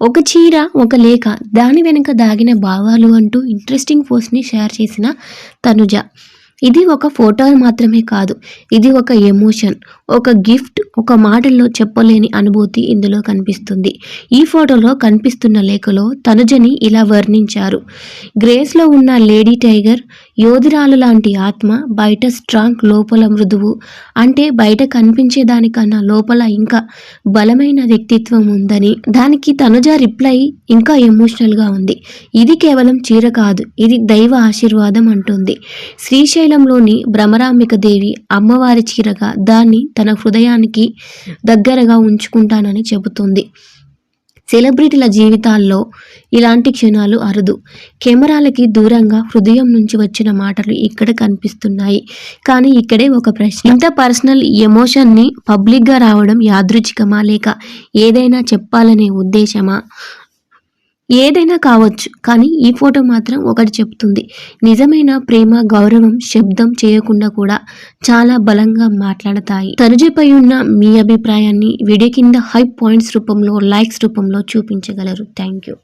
ఒక చీర ఒక లేఖ దాని వెనుక దాగిన భావాలు అంటూ ఇంట్రెస్టింగ్ పోస్ట్ని షేర్ చేసిన తనుజ. ఇది ఒక ఫోటో మాత్రమే కాదు ఇది ఒక ఎమోషన్ ఒక గిఫ్ట్ ఒక మాటల్లో చెప్పలేని అనుభూతి ఇందులో కనిపిస్తుంది. ఈ ఫోటోలో కనిపిస్తున్న లేఖలో తనుజని ఇలా వర్ణించారు గ్రేస్లో ఉన్న లేడీ టైగర్ యోధురాలు లాంటి ఆత్మ బయట స్ట్రాంగ్ లోపల మృదువు అంటే బయట కనిపించే దానికన్నా లోపల ఇంకా బలమైన వ్యక్తిత్వం ఉందని. దానికి తనుజ రిప్లై ఇంకా ఎమోషనల్గా ఉంది. ఇది కేవలం చీర కాదు ఇది దైవ ఆశీర్వాదం అంటుంది. శ్రీశైలంలోని భ్రమరాంబిక దేవి అమ్మవారి చీరగా దాన్ని తన హృదయానికి దగ్గరగా ఉంచుకుంటానని చెబుతుంది. సెలబ్రిటీల జీవితాల్లో ఇలాంటి క్షణాలు అరుదు. కెమెరాలకి దూరంగా హృదయం నుంచి వచ్చిన మాటలు ఇక్కడ కనిపిస్తున్నాయి. కానీ ఇక్కడే ఒక ప్రశ్న. ఇంత పర్సనల్ ఎమోషన్ని పబ్లిక్గా రావడం యాదృచ్ఛికమా లేక ఏదైనా చెప్పాలనే ఉద్దేశమా? ఏదైనా కావచ్చు కానీ ఈ ఫోటో మాత్రం ఒకటి చెప్తుంది. నిజమైన ప్రేమ గౌరవం శబ్దం చేయకుండా కూడా చాలా బలంగా మాట్లాడతాయి. తరుజపై ఉన్న మీ అభిప్రాయాన్ని వీడియో కింద హై పాయింట్స్ రూపంలో లైక్స్ రూపంలో చూపించగలరు. Thank you.